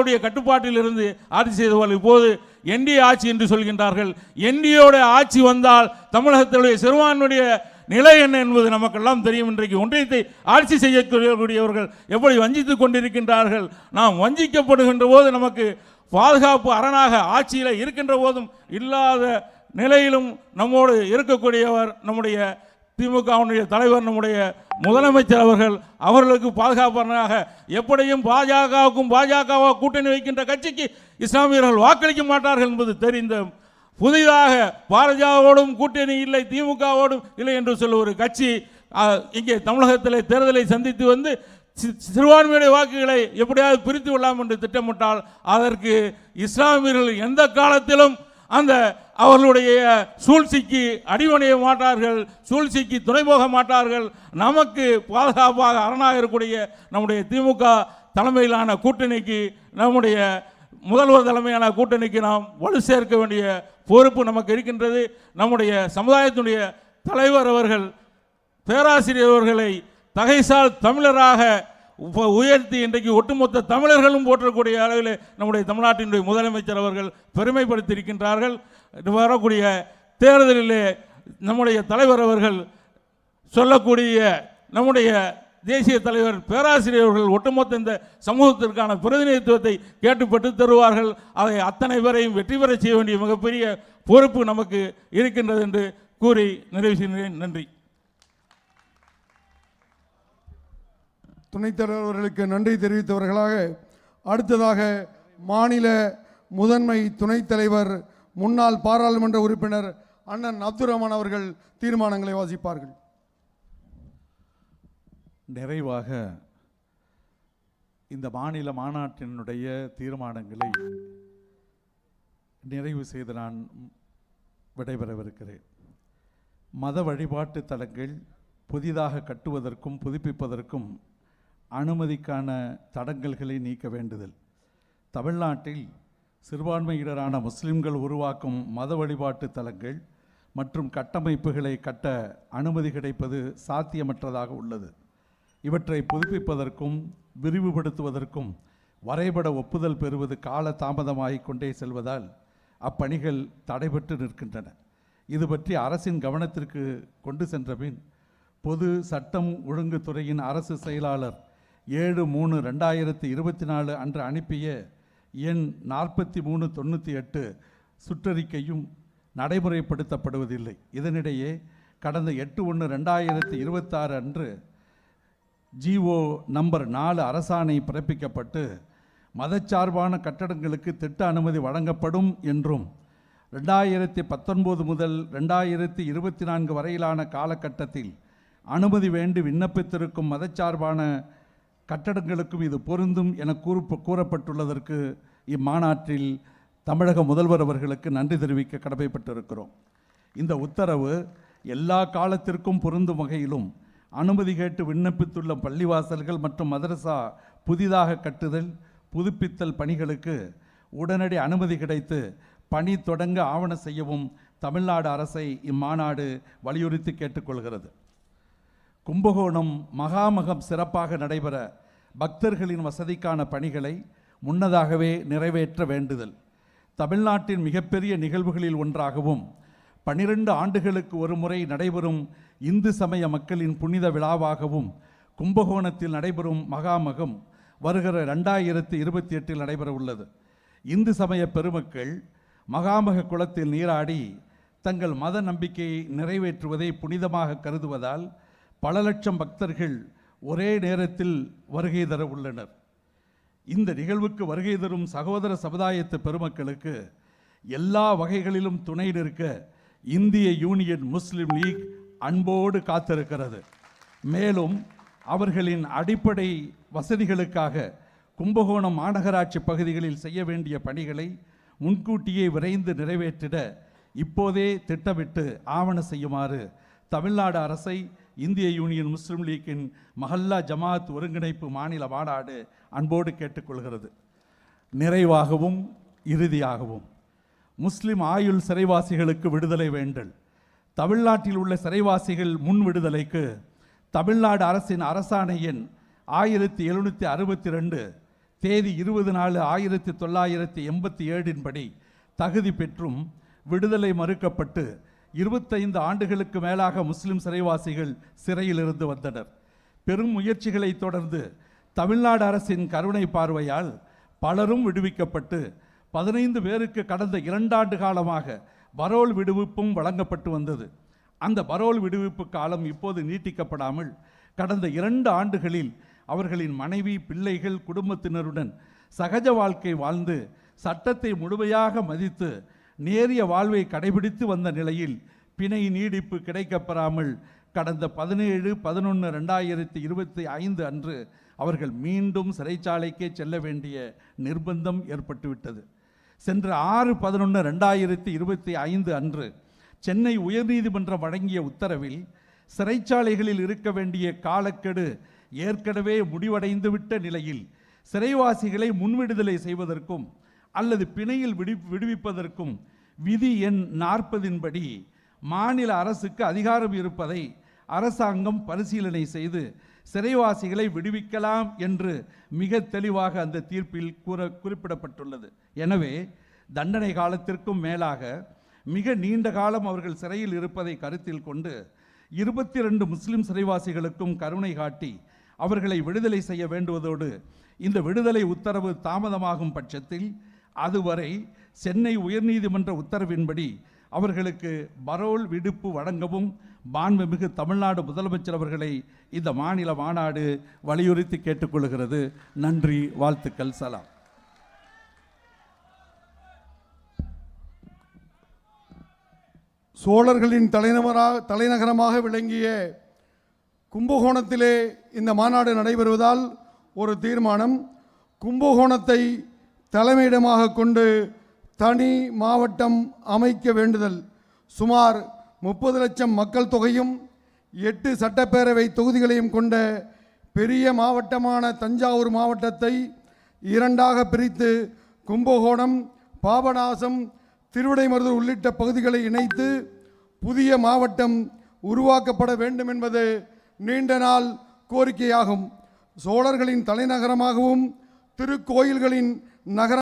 பாஜகவுடைய கட்டுப்பாட்டிலிருந்து ஆட்சி செய்தவர்கள் இப்போது என்டிஏ ஆட்சி என்று சொல்கின்றார்கள். என்டிஏயோட ஆட்சி வந்தால் தமிழகத்தினுடைய சிறுபான்மையுடைய நிலை என்ன என்பது நமக்கெல்லாம் தெரியும். இன்றைக்கு ஒன்றியத்தை ஆட்சி செய்யக்கூடியவர்கள் எப்படி வஞ்சித்துக் கொண்டிருக்கின்றார்கள். நாம் வஞ்சிக்கப்படுகின்ற போது நமக்கு பாதுகாப்பு அரணாக ஆட்சியில் இருக்கின்ற போதும் இல்லாத நிலையிலும் நம்மோடு இருக்கக்கூடியவர் நம்முடைய திமுகவினுடைய தலைவர் நம்முடைய முதலமைச்சர் அவர்கள் அவர்களுக்கு பாதுகாப்பாக எப்படியும் பாஜகவுக்கும் பாஜகவா கூட்டணி வைக்கின்ற கட்சிக்கு இஸ்லாமியர்கள் வாக்களிக்க மாட்டார்கள் என்பது தெரிந்த புதிதாக பாரதியாவோடும் கூட்டணி இல்லை திமுகவோடும் இல்லை என்று சொல்ல ஒரு கட்சி இங்கே தமிழகத்தில் தேர்தலை சந்தித்து வந்து சிறுபான்மையுடைய வாக்குகளை எப்படியாவது பிரித்து விடலாம் என்று திட்டமிட்டால் அதற்கு இஸ்லாமியர்கள் எந்த காலத்திலும் அந்த அவர்களுடைய சூழ்ச்சிக்கு அடிவணைய மாட்டார்கள் சூழ்ச்சிக்கு துணை போக மாட்டார்கள். நமக்கு பாதுகாப்பாக அரணாக இருக்கக்கூடிய நம்முடைய திமுக தலைமையிலான கூட்டணிக்கு நம்முடைய முதல்வர் தலைமையான கூட்டணிக்கு நாம் வலு சேர்க்க வேண்டிய பொறுப்பு நமக்கு இருக்கின்றது. நம்முடைய சமுதாயத்தினுடைய தலைவர் அவர்கள் பேராசிரியர் அவர்களை தகைசால் தமிழராக உயர்த்தி இன்றைக்கு ஒட்டுமொத்த தமிழர்களும் போற்றக்கூடிய அளவில் நம்முடைய தமிழ்நாட்டினுடைய முதலமைச்சர் அவர்கள் பெருமைப்படுத்தியிருக்கின்றார்கள். வரக்கூடிய தேர்தலிலே நம்முடைய தலைவர் அவர்கள் சொல்லக்கூடிய நம்முடைய தேசிய தலைவர் பேராசிரியர்கள் ஒட்டுமொத்த இந்த சமூகத்திற்கான பிரதிநிதித்துவத்தை கேட்டுப்பட்டு தருவார்கள். அதை அத்தனை பேரையும் வெற்றி பெற செய்ய வேண்டிய மிகப்பெரிய பொறுப்பு நமக்கு இருக்கின்றது என்று கூறி நிறைவு செய்கிறேன். நன்றி. துணைத் தலைவர்களுக்கு நன்றி தெரிவித்தவர்களாக அடுத்ததாக மாநில முதன்மை துணைத் தலைவர் முன்னாள் பாராளுமன்ற உறுப்பினர் அண்ணன் அப்துல் ரஹ்மான் அவர்கள் தீர்மானங்களை வாசிப்பார்கள். நிறைவாக இந்த மாநில மாநாட்டினுடைய தீர்மானங்களை நிறைவு செய்து நான் விடைபெறவிருக்கிறேன். மத வழிபாட்டு தலங்கள் புதிதாக கட்டுவதற்கும் புதுப்பிப்பதற்கும் அனுமதிக்கான தடங்கல்களை நீக்க வேண்டுதல். தமிழ்நாட்டில் சிறுபான்மையினரான முஸ்லிம்கள் உருவாக்கும் மத வழிபாட்டு தலங்கள் மற்றும் கட்டமைப்புகளை கட்ட அனுமதி கிடைப்பது சாத்தியமற்றதாக உள்ளது. இவற்றை புதுப்பிப்பதற்கும் விரிவுபடுத்துவதற்கும் வரைபட ஒப்புதல் பெறுவது கால தாமதமாகிக் கொண்டே செல்வதால் அப்பணிகள் தடைபட்டு நிற்கின்றன. இது பற்றி அரசின் கவனத்திற்கு கொண்டு சென்றபின் பொது சட்டம் ஒழுங்கு துறையின் அரசு செயலாளர் ஏழு மூணு ரெண்டாயிரத்தி இருபத்தி நாலு அன்று அனுப்பிய எண் நாற்பத்தி மூணு தொண்ணூற்றி எட்டு சுற்றறிக்கையும் நடைமுறைப்படுத்தப்படுவதில்லை. இதனிடையே கடந்த எட்டு ஒன்று ரெண்டாயிரத்தி இருபத்தாறு அன்று ஜிஓ நம்பர் நாலு அரசாணை பிறப்பிக்கப்பட்டு மதச்சார்பான கட்டடங்களுக்கு திட்ட அனுமதி வழங்கப்படும் என்றும் ரெண்டாயிரத்தி பத்தொன்பது முதல் ரெண்டாயிரத்தி இருபத்தி நான்கு வரையிலான காலகட்டத்தில் அனுமதி வேண்டி விண்ணப்பித்திருக்கும் மதச்சார்பான கட்டடங்களுக்கும் இது பொருந்தும் என கூறு கூறப்பட்டுள்ளதற்கு இம்மாநாட்டில் தமிழக முதல்வர் அவர்களுக்கு நன்றி தெரிவிக்க கடமைப்பட்டிருக்கிறோம். இந்த உத்தரவு எல்லா காலத்திற்கும் பொருந்தும் வகையிலும் அனுமதி கேட்டு விண்ணப்பித்துள்ள பள்ளிவாசல்கள் மற்றும் மதரசா புதிதாக கட்டுதல் புதுப்பித்தல் பணிகளுக்கு உடனடி அனுமதி கிடைத்து பணி தொடங்க ஆவண செய்யவும் தமிழ்நாடு அரசை இம்மாநாடு வலியுறுத்தி கேட்டுக்கொள்கிறது. கும்பகோணம் மகாமகம் சிறப்பாக நடைபெற பக்தர்களின் வசதிக்கான பணிகளை முன்னதாகவே நிறைவேற்ற வேண்டுதல். தமிழ்நாட்டின் மிகப்பெரிய நிகழ்வுகளில் ஒன்றாகவும் பனிரெண்டு ஆண்டுகளுக்கு ஒரு முறை நடைபெறும் இந்து சமய மக்களின் புனித விழாவாகவும் கும்பகோணத்தில் நடைபெறும் மகாமகம் வருகிற ரெண்டாயிரத்தி இருபத்தி எட்டில் நடைபெற உள்ளது இந்து சமய பெருமக்கள் மகாமக குளத்தில் நீராடி தங்கள் மத நம்பிக்கையை நிறைவேற்றுவதை புனிதமாக கருதுவதால் பல லட்சம் பக்தர்கள் ஒரே நேரத்தில் வருகை தர உள்ளனர். இந்த நிகழ்வுக்கு வருகை தரும் சகோதர சமுதாயத்து பெருமக்களுக்கு எல்லா வகைகளிலும் துணை நிற்க இந்திய யூனியன் முஸ்லிம் லீக் அன்போடு காத்திருக்கிறது. மேலும் அவர்களின் அடிப்படை வசதிகளுக்காக கும்பகோணம் மாநகராட்சி பகுதிகளில் செய்ய வேண்டிய பணிகளை முன்கூட்டியே விரைந்து நிறைவேற்றிட இப்போதே திட்டமிட்டு ஆவண செய்யுமாறு தமிழ்நாடு அரசை இந்திய யூனியன் முஸ்லிம் லீக்கின் மஹல்லா ஜமாத் ஒருங்கிணைப்பு மாநில மாநாடு அன்போடு கேட்டுக்கொள்கிறது. நிறைவாகவும் இறுதியாகவும். முஸ்லிம் ஆயுள் சிறைவாசிகளுக்கு விடுதலை வேண்டல். தமிழ்நாட்டில் உள்ள சிறைவாசிகள் முன் விடுதலைக்கு தமிழ்நாடு அரசின் அரசாணை எண் ஆயிரத்தி எழுநூற்றி அறுபத்தி ரெண்டு தேதி இருபது நாலு ஆயிரத்தி தொள்ளாயிரத்தி எண்பத்தி ஏழின்படி தகுதி பெற்றும் விடுதலை மறுக்கப்பட்டு இருபத்தைந்து ஆண்டுகளுக்கு மேலாக முஸ்லிம் சிறைவாசிகள் சிறையிலிருந்து வந்தனர். பெரும் முயற்சிகளை தொடர்ந்து தமிழ்நாடு அரசின் கருணை பார்வையால் பலரும் விடுவிக்கப்பட்டு பதினைந்து பேருக்கு கடந்த இரண்டாண்டு காலமாக பரோல் விடுவிப்பும் வழங்கப்பட்டு வந்தது. அந்த பரோல் விடுவிப்பு காலம் இப்போது நீட்டிக்கப்படாமல் கடந்த இரண்டு ஆண்டுகளில் அவர்களின் மனைவி பிள்ளைகள் குடும்பத்தினருடன் சகஜ வாழ்க்கை வாழ்ந்து சட்டத்தை முழுமையாக மதித்து நேரிய வாழ்வை கடைபிடித்து வந்த நிலையில் பிணை நீடிப்பு கிடைக்கப்பெறாமல் கடந்த பதினேழு பதினொன்று ரெண்டாயிரத்தி இருபத்தி ஐந்து அன்று அவர்கள் மீண்டும் சிறைச்சாலைக்கே செல்ல வேண்டிய நிர்பந்தம் ஏற்பட்டுவிட்டது. சென்ற ஆறு பதினொன்று ரெண்டாயிரத்தி இருபத்தி ஐந்து அன்று சென்னை உயர்நீதிமன்றம் வழங்கிய உத்தரவில் சிறைச்சாலைகளில் இருக்க வேண்டிய காலக்கெடு ஏற்கனவே முடிவடைந்துவிட்ட நிலையில் சிறைவாசிகளை முன்விடுதலை செய்வதற்கும் அல்லது பிணையில் விடு விடுவிப்பதற்கும் விதி எண் நாற்பதின்படி மாநில அரசுக்கு அதிகாரம் இருப்பதை அரசாங்கம் பரிசீலனை செய்து சிறைவாசிகளை விடுவிக்கலாம் என்று மிக தெளிவாக அந்த தீர்ப்பில் கூற குறிப்பிடப்பட்டுள்ளது. எனவே தண்டனை காலத்திற்கும் மேலாக மிக நீண்ட காலம் அவர்கள் சிறையில் இருப்பதை கருத்தில் கொண்டு இருபத்தி ரெண்டு முஸ்லிம் சிறைவாசிகளுக்கும் கருணை காட்டி அவர்களை விடுதலை செய்ய வேண்டுவதோடு இந்த விடுதலை உத்தரவு தாமதமாகும் பட்சத்தில் அதுவரை சென்னை உயர்நீதிமன்ற உத்தரவின்படி அவர்களுக்கு பரோல் விடுப்பு வழங்கவும் மாண்புமிகு தமிழ்நாடு முதலமைச்சர் அவர்களை இந்த மாநில மாநாடு வலியுறுத்தி கேட்டுக்கொள்கிறது. நன்றி வாழ்த்துக்கள் சலாம். சோழர்களின் தலைநகராக தலைநகரமாக விளங்கிய கும்பகோணத்திலே இந்த மாநாடு நடைபெறுவதால் ஒரு தீர்மானம் கும்பகோணத்தை தலைமையிடமாக கொண்டு தனி மாவட்டம் அமைக்க வேண்டுதல். சுமார் முப்பது லட்சம் மக்கள் தொகையும் எட்டு சட்டப்பேரவை தொகுதிகளையும் கொண்ட பெரிய மாவட்டமான தஞ்சாவூர் மாவட்டத்தை இரண்டாக பிரித்து கும்பகோணம் பாபநாசம் திருவிடைமருது உள்ளிட்ட பகுதிகளை இணைத்து புதிய மாவட்டம் உருவாக்கப்பட வேண்டும் என்பது நீண்ட நாள் கோரிக்கையாகும். சோழர்களின் தலைநகரமாகவும் திருக்கோயில்களின் నగర